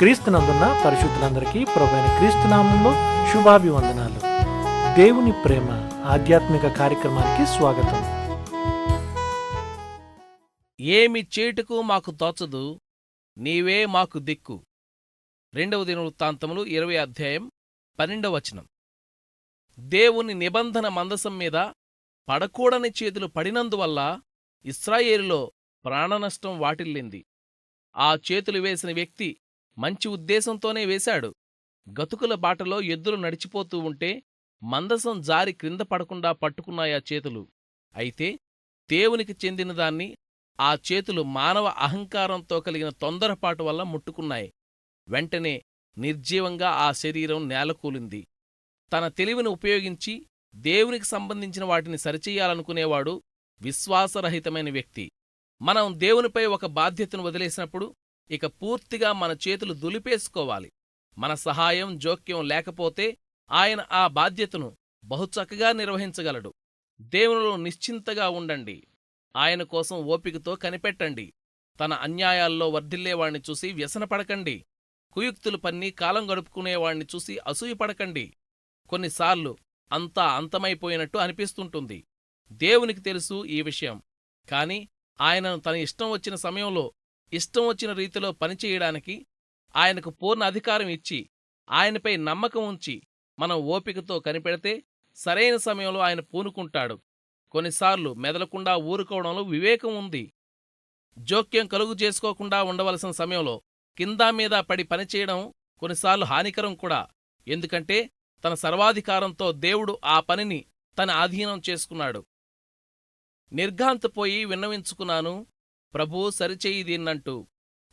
క్రీస్తునందున్న పరిశుద్ధులందరికీ ప్రభైన క్రీస్తునామంలో శుభాభివందనాలు. దేవుని ప్రేమ ఆధ్యాత్మిక కార్యక్రమానికి స్వాగతం. ఏమి చేటుకు మాకు తోచదు నీవే మాకు దిక్కు. రెండవ దినవృత్తాంతములు ఇరవై అధ్యాయం పన్నెండవ వచనం. దేవుని నిబంధన మందసం మీద పడకూడని చేతులు పడినందువల్ల ఇస్రాయేలులో ప్రాణనష్టం వాటిల్లింది. ఆ చేతులు వేసిన వ్యక్తి మంచి ఉద్దేశంతోనే వేశాడు. గతుకుల బాటలో ఎద్దులు నడిచిపోతూ ఉంటే మందసం జారి క్రింద పడకుండా పట్టుకున్నాయా చేతులు. అయితే దేవునికి చెందినదాన్ని ఆ చేతులు మానవ అహంకారంతో కలిగిన తొందరపాటు వల్ల ముట్టుకున్నాయి. వెంటనే నిర్జీవంగా ఆ శరీరం నేలకూలింది. తన తెలివిని ఉపయోగించి దేవునికి సంబంధించిన వాటిని సరిచెయ్యాలనుకునేవాడు విశ్వాసరహితమైన వ్యక్తి. మనం దేవునిపై ఒక బాధ్యతను వదిలేసినప్పుడు ఇక పూర్తిగా మన చేతులు దులిపేసుకోవాలి. మన సహాయం జోక్యం లేకపోతే ఆయన ఆ బాధ్యతను బహుచక్కగా నిర్వహించగలడు. దేవునిలో నిశ్చింతగా ఉండండి. ఆయన కోసం ఓపికతో కనిపెట్టండి. తన అన్యాయాల్లో వర్ధిల్లేవాణ్ణి చూసి వ్యసనపడకండి. కుయుక్తులు పన్ని కాలం గడుపుకునేవాణ్ణి చూసి అసూయపడకండి. కొన్నిసార్లు అంతా అంతమైపోయినట్టు అనిపిస్తుంటుంది. దేవునికి తెలుసు ఈ విషయం. కాని ఆయనను తన ఇష్టం వచ్చిన సమయంలో ఇష్టం వచ్చిన రీతిలో పనిచేయడానికి ఆయనకు పూర్ణ అధికారం ఇచ్చి ఆయనపై నమ్మకం ఉంచి మనం ఓపికతో కనిపెడితే సరైన సమయంలో ఆయన పూనుకుంటాడు. కొన్నిసార్లు మెదలకుండా ఊరుకోవడంలో వివేకం ఉంది. జోక్యం కలుగు చేసుకోకుండా ఉండవలసిన సమయంలో కిందా మీద పడి పనిచేయడం కొన్నిసార్లు హానికరం కూడా. ఎందుకంటే తన సర్వాధికారంతో దేవుడు ఆ పనిని తన ఆధీనం చేసుకున్నాడు. నిర్ఘాంతపోయి విన్నవించుకున్నాను ప్రభూ సరిచేయి దీన్నంటూ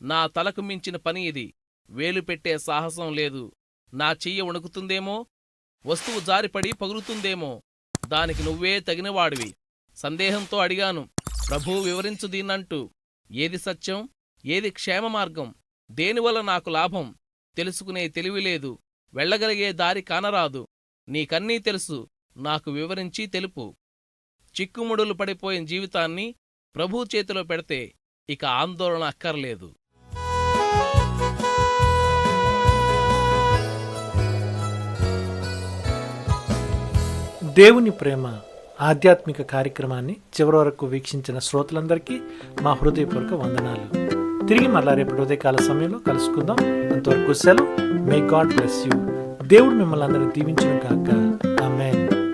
నా తలకు మించిన పని ఇది వేలు పెట్టే సాహసం లేదు నా చెయ్యి వణుకుతుందేమో వస్తువు జారిపడి పగులుతుందేమో దానికి నువ్వే తగినవాడివి. సందేహంతో అడిగాను ప్రభూ వివరించు దీన్నంటూ ఏది సత్యం ఏది క్షేమ మార్గం దేనివల్ల నాకు లాభం తెలుసుకునే తెలివిలేదు వెళ్ళగలిగే దారి కానరాదు నీకన్నీ తెలుసు నాకు వివరించి తెలుపు. చిక్కుముడులు పడిపోయిన జీవితాన్ని ప్రభు చేతిలో పెడితే ఇక ఆందోళన అక్కర్లేదు. దేవుని ప్రేమ ఆధ్యాత్మిక కార్యక్రమాన్ని చివరి వరకు వీక్షించిన శ్రోతలందరికీ మా హృదయపూర్వక వందనాలు. తిరిగి మళ్ళా రేపు హృదయకాల సమయంలో కలుసుకుందాం. అంతవరకు సెలవు. మే గాడ్ బ్లెస్ యూ దేవుడు మిమ్మల్ని అందరినీ దీవించును కాక ఆమెన్